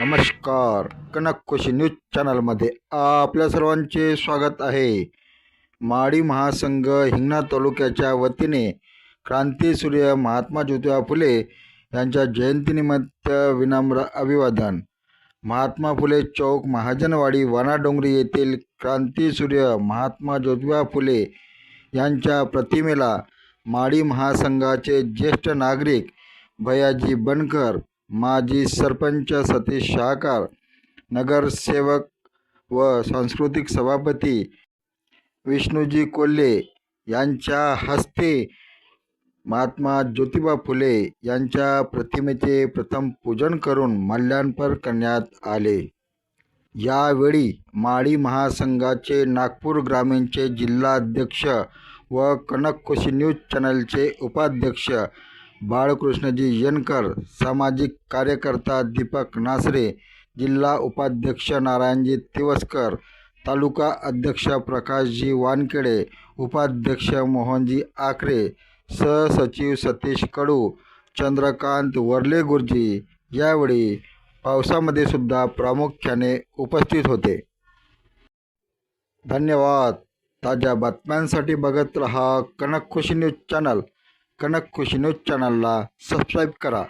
नमस्कार. कनक खुशी न्यूज चॅनलमध्ये आपल्या सर्वांचे स्वागत आहे. माडी महासंघ हिंगणा तालुक्याच्या वतीने क्रांतीसूर्य महात्मा ज्योतिबा फुले यांच्या जयंतीनिमित्त विनम्र अभिवादन. महात्मा फुले चौक महाजनवाडी वानाडोंगरी येथील क्रांतीसूर्य महात्मा ज्योतिबा फुले यांच्या प्रतिमेला माडी महासंघाचे ज्येष्ठ नागरिक भयाजी बनकर माजी सरपंच सतीश शहाकार नगरसेवक व सांस्कृतिक सभापती विष्णूजी कोल्हे यांच्या हस्ते महात्मा ज्योतिबा फुले यांच्या प्रतिमेचे प्रथम पूजन करून माल्यार्पण करण्यात आले. यावेळी माळी महासंघाचे नागपूर ग्रामीणचे जिल्हाध्यक्ष व कनक न्यूज चॅनलचे उपाध्यक्ष बाळकृष्णजी यनकर सामाजिक कार्यकर्ता दीपक नासरे जिल्हा उपाध्यक्ष नारायणजी तिवस्कर तालुका अध्यक्ष प्रकाशजी वानखेडे उपाध्यक्ष मोहनजी आकरे सहसचिव सतीश कडू चंद्रकांत वर्ले गुरुजी यावेळी पावसामध्ये सुद्धा प्रामुख्याने उपस्थित होते. धन्यवाद. ताज्या बातम्यांसाठी बघत रहा Kanak Khushi news channel. Kanak Khushi news चॅनलला सबस्क्राईब करा.